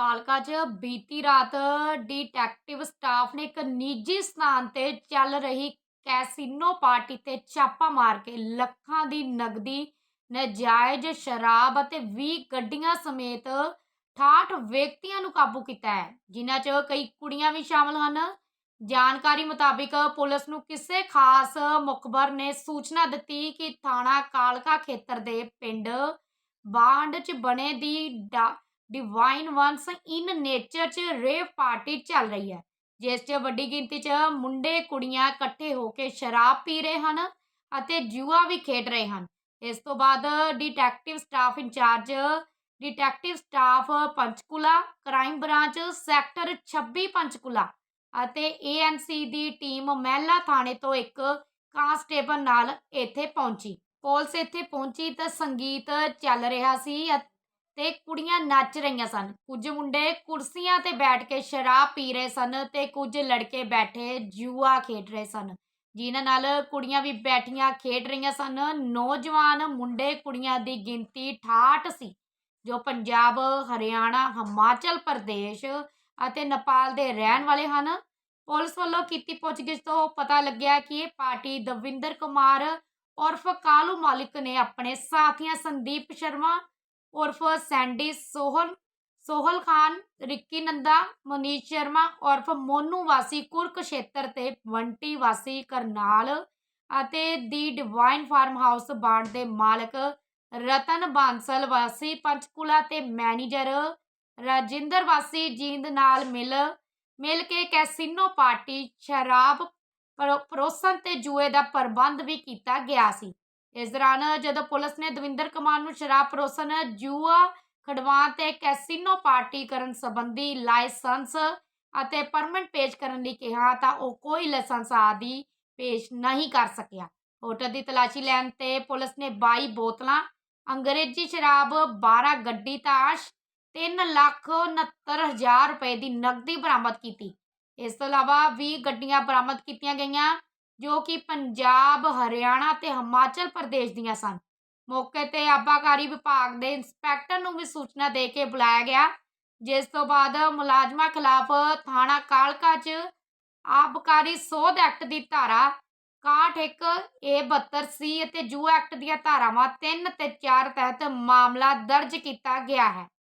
ਕਾਲਕਾ 'ਚ ਬੀਤੀ ਰਾਤ ਡਿਟੈਕਟਿਵ ਸਟਾਫ ਨੇ ਇੱਕ ਨਿੱਜੀ ਸਥਾਨ ਤੇ ਚੱਲ ਰਹੀ ਕੈਸੀਨੋ ਪਾਰਟੀ ਤੇ ਛਾਪਾ ਮਾਰ ਕੇ ਲੱਖਾਂ ਦੀ ਨਗਦੀ ਨਜਾਇਜ਼ ਸ਼ਰਾਬ ਅਤੇ 20 ਗੱਡੀਆਂ ਸਮੇਤ 68 ਵਿਅਕਤੀਆਂ ਨੂੰ ਕਾਬੂ ਕੀਤਾ ਹੈ, ਜਿਨ੍ਹਾਂ 'ਚ ਕਈ ਕੁੜੀਆਂ ਵੀ ਸ਼ਾਮਲ ਹਨ। ਜਾਣਕਾਰੀ ਮੁਤਾਬਿਕ ਪੁਲਿਸ ਨੂੰ ਕਿਸੇ ਖਾਸ ਮੁਖਬਰ ਨੇ ਸੂਚਨਾ ਦਿੱਤੀ ਕਿ ਥਾਣਾ ਕਾਲਕਾ ਖੇਤਰ ਦੇ ਪਿੰਡ ਬਾਂਡ 'ਚ ਬਣੇ ਦੀ ਡਾ- ਡਿਵਾਈਨ ਵਨਸ ਇਨ ਨੇਚਰ 'ਚ ਰੇਵ ਪਾਰਟੀ ਚੱਲ ਰਹੀ ਹੈ। ਜਿਸ 'ਚ ਵੱਡੀ ਗਿਣਤੀ 'ਚ ਮੁੰਡੇ ਕੁੜੀਆਂ ਇਕੱਠੇ ਹੋ ਕੇ ਸ਼ਰਾਬ ਪੀ ਰਹੇ ਹਨ ਅਤੇ ਜੂਆ ਵੀ ਖੇਡ ਰਹੇ ਹਨ। ਇਸ ਤੋਂ ਬਾਅਦ detective staff incharge detective staff Panchkula crime branch sector 26 Panchkula ਅਤੇ ਏਐਨਸੀ ਦੀ ਟੀਮ ਮਹਿਲਾ ਥਾਣੇ ਤੋਂ ਇੱਕ ਕਾਂਸਟੇਬਲ ਨਾਲ ਇੱਥੇ ਪਹੁੰਚੀ। ਪੁਲਿਸ ਇੱਥੇ ਪਹੁੰਚੀ ਤਾਂ ਸੰਗੀਤ ਚੱਲ ਰਿਹਾ ਸੀ ਤੇ ਕੁੜੀਆਂ ਨੱਚ ਰਹੀਆਂ ਸਨ। ਕੁਝ ਮੁੰਡੇ ਕੁਰਸੀਆਂ ਤੇ ਬੈਠ ਕੇ ਸ਼ਰਾਬ ਪੀ ਰਹੇ ਸਨ ਤੇ ਕੁਝ ਲੜਕੇ ਬੈਠੇ ਜੂਆ ਖੇਡ ਰਹੇ ਸਨ। ਜਿਨ੍ਹਾਂ ਨਾਲ ਕੁੜੀਆਂ ਵੀ ਬੈਠੀਆਂ ਖੇਡ ਰਹੀਆਂ ਸਨ। ਨੌਜਵਾਨ ਮੁੰਡੇ ਕੁੜੀਆਂ ਦੀ ਗਿਣਤੀ 68 ਸੀ, ਜੋ ਪੰਜਾਬ, ਹਰਿਆਣਾ, ਹਿਮਾਚਲ ਪ੍ਰਦੇਸ਼ ਅਤੇ ਨੇਪਾਲ ਦੇ ਰਹਿਣ ਵਾਲੇ ਹਨ। ਪੁਲਿਸ ਵੱਲੋਂ ਕੀਤੀ ਪੁੱਛਗਿੱਛ ਤੋਂ ਪਤਾ ਲੱਗਿਆ ਕਿ ਇਹ ਪਾਰਟੀ ਦਵਿੰਦਰ ਕੁਮਾਰ ਉਰਫ ਕਾਲੂ ਮਾਲਿਕ ਨੇ ਆਪਣੇ ਸਾਥੀਆਂ ਸੰਦੀਪ ਸ਼ਰਮਾ ਉਰਫ ਸੈਂਡੀ ਸੋਹਲ ਸੋਹਲ ਖਾਨ, ਰਿੱਕੀ ਨੰਦਾ, ਮਨੀਸ਼ ਸ਼ਰਮਾ, ਉਰਫ ਮੋਨੂ ਵਾਸੀ ਕੁਰਕਸ਼ੇਤਰ ਤੇ ਵੰਟੀ ਵਾਸੀ ਕਰਨਾਲ ਅਤੇ the divine farm house Band ਦੇ ਮਾਲਕ ਰਤਨ ਬਾਂਸਲ ਵਾਸੀ ਪੰਚਕੂਲਾ ਤੇ ਮੈਨੇਜਰ ਰਾਜਿੰਦਰ ਵਾਸੀ ਜੀਂਦ ਨਾਲ ਮਿਲ ਮਿਲ ਕੇ ਕੈਸੀਨੋ ਪਾਰਟੀ ਸ਼ਰਾਬ ਪਰੋ- ਪਰੋਸਣ ਤੇ ਜੂਏ ਦਾ ਪ੍ਰਬੰਧ ਵੀ ਕੀਤਾ ਗਿਆ ਸੀ। ਇਸ ਦੌਰਾਨ ਜਦੋਂ ਪੁਲਿਸ ਨੇ ਦਵਿੰਦਰ ਕੁਮਾਰ ਨੂੰ ਸ਼ਰਾਬ ਪਰੋਸਣ, ਜੂਆ ਖੜਵਾਉਣ ਤੇ ਕੈਸੀਨੋ ਪਾਰਟੀ ਕਰਨ ਸੰਬੰਧੀ ਲਾਇਸੈਂਸ ਅਤੇ ਪਰਮਿਟ ਪੇਸ਼ ਕਰਨ ਲਈ ਕਿਹਾ ਤਾਂ ਉਹ ਕੋਈ ਲਾਇਸੈਂਸ ਆਦਿ ਪੇਸ਼ ਨਹੀਂ ਕਰ ਸਕਿਆ। ਹੋਟਲ ਦੀ ਤਲਾਸ਼ੀ ਲੈਣ ਤੇ ਪੁਲਿਸ ਨੇ 22 ਬੋਤਲਾਂ, ਅੰਗਰੇਜ਼ੀ ਸ਼ਰਾਬ 12 ਗੱਡੀ ਤਾਸ਼ 3 ਲੱਖ 69 ਹਜ਼ਾਰ ਰੁਪਏ ਦੀ ਨਕਦੀ ਬਰਾਮਦ ਕੀਤੀ। ਇਸ ਤੋਂ ਇਲਾਵਾ 20 ਗੱਡੀਆਂ ਬਰਾਮਦ ਕੀਤੀਆਂ ਗਈਆਂ। ਜੋ ਕਿ ਪੰਜਾਬ, ਹਰਿਆਣਾ ਤੇ ਹਿਮਾਚਲ ਪ੍ਰਦੇਸ਼ ਦੀਆਂ ਸਨ। ਮੌਕੇ ਤੇ ਆਬਾਕਾਰੀ ਵਿਭਾਗ ਦੇ ਇੰਸਪੈਕਟਰ ਨੂੰ ਵੀ ਸੂਚਨਾ ਦੇ ਕੇ ਬੁਲਾਇਆ ਗਿਆ, ਜਿਸ ਤੋਂ ਬਾਅਦ ਮੁਲਾਜ਼ਮਾਂ ਖਿਲਾਫ ਥਾਣਾ ਕਾਲਕਾ 'ਚ ਆਬਕਾਰੀ ਸੋਧ ਐਕਟ ਦੀ ਧਾਰਾ 61 ਏ 72 ਸੀ ਅਤੇ ਜੂ ਐਕਟ ਦੀਆਂ ਧਾਰਾਵਾਂ 3 ਤੇ 4 ਤਹਿਤ ਮਾਮਲਾ ਦਰਜ ਕੀਤਾ ਗਿਆ ਹੈ।